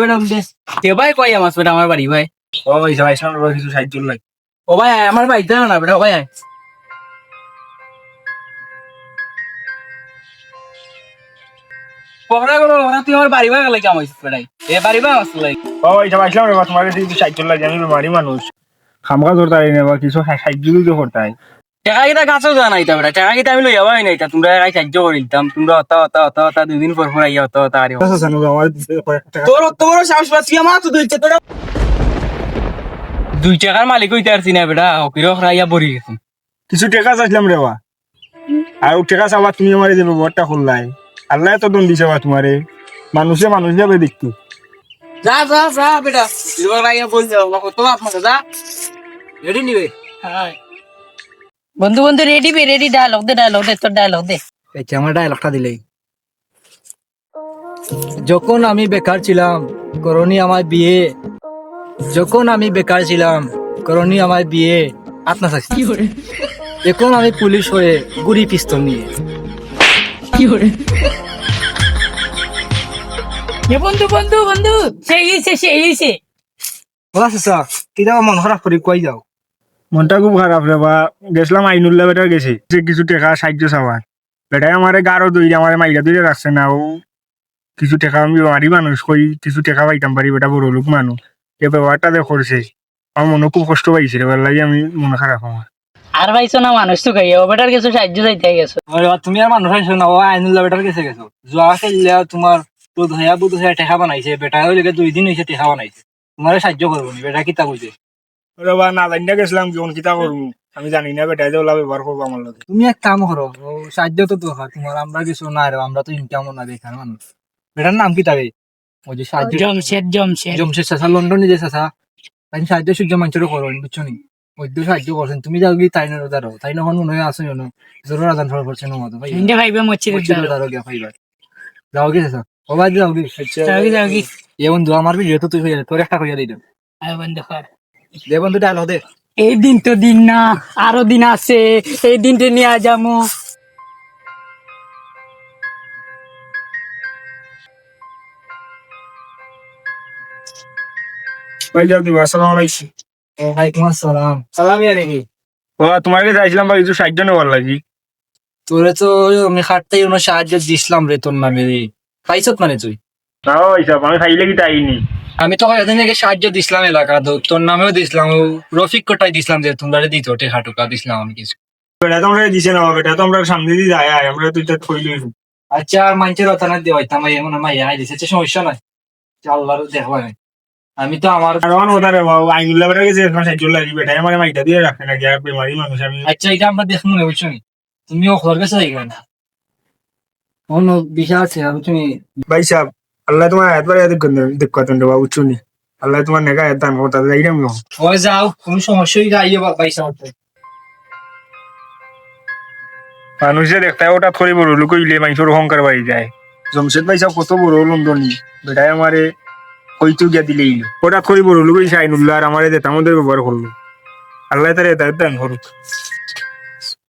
বেটা দে কে ভাই কই আমার বেটা আমার বাড়ি ভাই? ও ভাই সবাই সামনে বড় কিছু সাহায্য লাগে ও ভাই আমার বাড়িতে আয় না বেটা ভাই। পকড়া করো ওরা তুই আমার বাড়ি ভাই গেলে কেমন হয়েছিস বেটাই। এ বাড়ি ভাই আসলে লাগে। ও ভাই সবাই বা তোমার কাছে কিছু সাহায্য লাগে আমি বেমারি মানুষ। খামকা ধরতে পারি না বা কিছু সাহায্য দিতে করতে টাকা কিটা গাছও জানা না এটা বেটা টাকা কিটা আমি লইয়া ভাই না তোমরা একাই সাহায্য করে দিতাম তোমরা হতা হতা হতা হতা দুদিন পর পর আইয়া হতা হতা আরে জানো আমার দিতে কয়েক টাকা। তোর অত বড় সাহস পাচ্ছি আমার তো দুইছে তোরা দুই টাকার মালিক হইতে পারছি না বেটা হকির রাইয়া বড়ি গেছে কিছু টাকা চাইছিলাম রে বা আর টাকা চাবা তুমি আমার যে ব্যবহারটা করলাই আল্লাহ তো দন দিছে বা তোমারে মানুষে মানুষ যাবে দেখতে যা যা যা বেটা। বল যাও কত আপনাকে যা। রেডি নিবে? হ্যাঁ। বন্ধু বন্ধু রেডি বে রেডি ডায়লগ দে ডায়লগ দে তোর ডায়লগ দে। এই আমার ডায়লগটা দিলেই যখন আমি বেকার ছিলাম করনি আমার বিয়ে। যখন আমি বেকার ছিলাম করনি আমার বিয়ে। আপনার কি করে? এখন আমি পুলিশ হয়ে গুড়ি পিস্তল নিয়ে। কি করে? এ বন্ধু বন্ধু বন্ধু সেই হইছে সেই বলা স্যার কিটা মন খারাপ করি কই যাও? মনটা খুব খারাপ রে বা গেছিলাম আইনুল্লাহ বেটার গেছে। সে কিছু টাকা সাহায্য চাওয়ার বেটাই আমারে গারো দই আমার মাইরা দইরে রাখছে না ও কিছু টাকা আমি বেমারি মানুষ কই কিছু টাকা পাইতাম পারি বেটা বড় লোক মানুষ এই ব্যবহারটা দে করছে আমার মনে খুব কষ্ট পাইছে রে লাগে আমি মন খারাপ আমার আর ভাইছো না মানুষ তো খাইয়া বেটার কিছু সাহায্য চাইতে গেছো। তুমি আর মানুষ আইছো না ও আইনুল্লাহ বেটার কাছে গেছো। যোৱা খেললে তোমার দুধ হয়া বুধ হয়া টেকা বানাইছে বেটা হইলে দুই দিন হয়েছে টেকা বানাইছে। তোমার সাহায্য করব নি বেটা কিতা কইছে রে বা না জানি না গেছিলাম কেমন কিতা করব আমি জানি না বেটাই যে ওলা ব্যবহার করব আমার লগে তুমি এক কাম করো ও সাহায্য তো দরকার তোমার আমরা কিছু না রে আমরা তো ইনকাম না দেখার মানুষ বেটার নাম কি তাবে ওই যে সাহায্য জমশেদ জমশেদ জমশেদ লন্ডনে যে চাচা। তাই সাহায্য সূর্য মানুষের করো বুঝছ নি? ওই তো সাহায্য করছেন তুমি যাও গিয়ে তাই না দাঁড়ো তাই না মনে হয় আসো জানো জোর আদান ফল করছে না মতো ভাই হিন্দে ভাইবে মচ্ছি দাঁড়ো গিয়া পাইবার যাও কি চাচা? ও ভাই যাও কি। যাওগি যাওগি এ বন্ধু আমার ভিডিও তো তুই হয়ে তোর একটা দিই। আয় বন্ধু কর দে বন্ধু ডায়লগ দে এই দিন তো দিন না আরও দিন আছে এই দিনটা নিয়ে যাব কাছে চাইছিলাম বা কিছু সাহায্য নেওয়ার লাগি। তোরে তো আমি খাটতেই কোনো সাহায্য দিছিলাম রে তোর নামে রে। পাইছত মানে তুই? না আমি খাইলে কি তাইনি আমি তো এদিন থেকে সাহায্য দিছিলাম এলাকা তো তোর নামেও দিছিলাম রফিক কোটাই দিছিলাম যে তোমরা দিত টেকা টুকা দিছিলাম আমি কিছু। বেটা তো আমরা দিছে না বেটা? তো আমরা সামনে দিয়ে যায় আমরা তো এটা থইলি আচ্ছা আর মানুষের কথা না দেওয়াই তামাই এমন আমার আই দিছে সে সমস্যা নাই। আল্লাহর দেখবা আমি তো আমার আমার কথা রে বাবু আইনুল্লাহ বেটা গেছে এখন সাহায্য লাগি বেটা। আমার মাইটা দিয়ে রাখে না গিয়া বেমারি মানুষ আমি আচ্ছা এটা আমরা দেখব না বুঝছ নি? তুমিও খবর গেছে দেখবে না অন্য বিষয় আছে আমি তুমি ভাই সাহেব আল্লাহ তোমার একবার এত দেখ কথা বাবু চুনি আল্লাহ তোমার নেগা এত দান কথা যাই না ওই যাও কোনো সমস্যাই যাইও পয়সা উঠতে মানুষে দেখতে ওটা থরি বড় লোক ইলে মানুষের অহংকার বাড়ি যায়। জমশেদ ভাই কত বড় লন্ডনী। বেটাই আমারে হইতো গিয়া দিলে ইলো ওটা থরি বড় লোক আইনুল্লাহ আর আমারে দেতা আমাদের ব্যবহার করল। আল্লাহ তার এটা দান করুক।